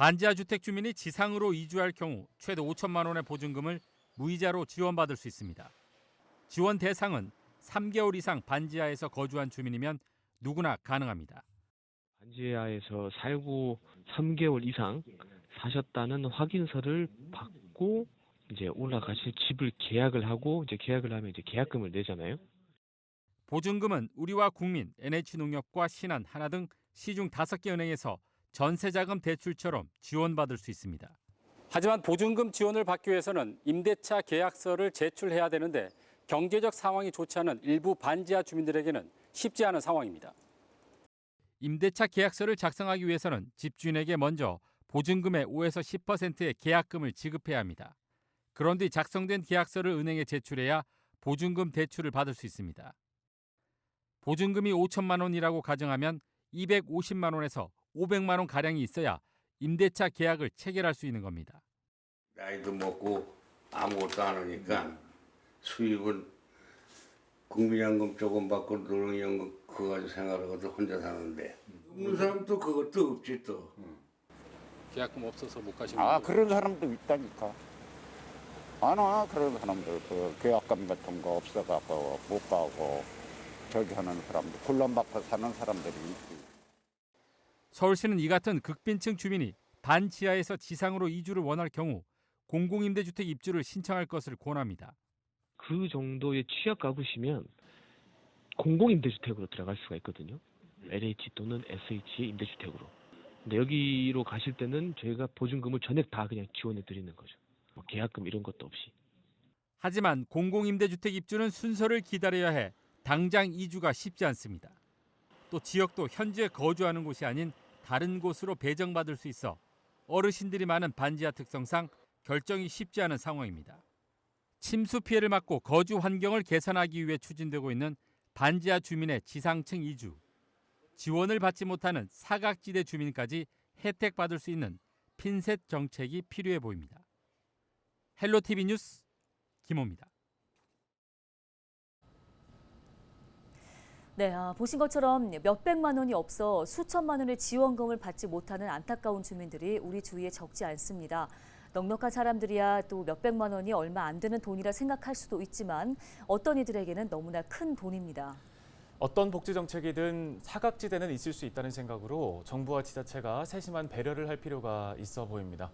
반지하 주택 주민이 지상으로 이주할 경우 최대 5천만 원의 보증금을 무이자로 지원받을 수 있습니다. 지원 대상은 3개월 이상 반지하에서 거주한 주민이면 누구나 가능합니다. 반지하에서 살고 3개월 이상 사셨다는 확인서를 받고 이제 올라가실 집을 계약을 하고 이제 계약을 하면 이제 계약금을 내잖아요. 보증금은 우리와 국민, NH농협과 신한, 하나 등 시중 5개 은행에서 전세자금 대출처럼 지원받을 수 있습니다. 하지만 보증금 지원을 받기 위해서는 임대차 계약서를 제출해야 되는데 경제적 상황이 좋지 않은 일부 반지하 주민들에게는 쉽지 않은 상황입니다. 임대차 계약서를 작성하기 위해서는 집주인에게 먼저 보증금의 5에서 10%의 계약금을 지급해야 합니다. 그런 뒤 작성된 계약서를 은행에 제출해야 보증금 대출을 받을 수 있습니다. 보증금이 5천만 원이라고 가정하면 250만 원에서 500만 원 가량이 있어야 임대차 계약을 체결할 수 있는 겁니다. 나이도 먹고 아무것도 안 하니까 수입은 국민연금 조금 받고 노령연금 그거 가지고 생활하고도 혼자 사는데. 없는 사람도 그것도 없지 또. 계약금 없어서 못 가시는 아 그런 사람도 있다니까. 많아 그런 사람들 그 계약금 같은 거 없어갖고 못 가고 저기 하는 사람들 굴럼받고 사는 사람들이 있지 서울시는 이 같은 극빈층 주민이 반지하에서 지상으로 이주를 원할 경우 공공임대주택 입주를 신청할 것을 권합니다. 그 정도의 취약 가구시면 공공임대주택으로 들어갈 수가 있거든요. LH 또는 SH 임대주택으로. 근데 여기로 가실 때는 저희가 보증금을 전액 다 그냥 지원해 드리는 거죠. 뭐 계약금 이런 것도 없이. 하지만 공공임대주택 입주는 순서를 기다려야 해 당장 이주가 쉽지 않습니다. 또 지역도 현재 거주하는 곳이 아닌 다른 곳으로 배정받을 수 있어 어르신들이 많은 반지하 특성상 결정이 쉽지 않은 상황입니다. 침수 피해를 막고 거주 환경을 개선하기 위해 추진되고 있는 반지하 주민의 지상층 이주. 지원을 받지 못하는 사각지대 주민까지 혜택 받을 수 있는 핀셋 정책이 필요해 보입니다. 헬로티비 뉴스 김호입니다. 네, 아, 보신 것처럼 몇백만 원이 없어 수천만 원의 지원금을 받지 못하는 안타까운 주민들이 우리 주위에 적지 않습니다. 넉넉한 사람들이야 또 몇백만 원이 얼마 안 되는 돈이라 생각할 수도 있지만 어떤 이들에게는 너무나 큰 돈입니다. 어떤 복지 정책이든 사각지대는 있을 수 있다는 생각으로 정부와 지자체가 세심한 배려를 할 필요가 있어 보입니다.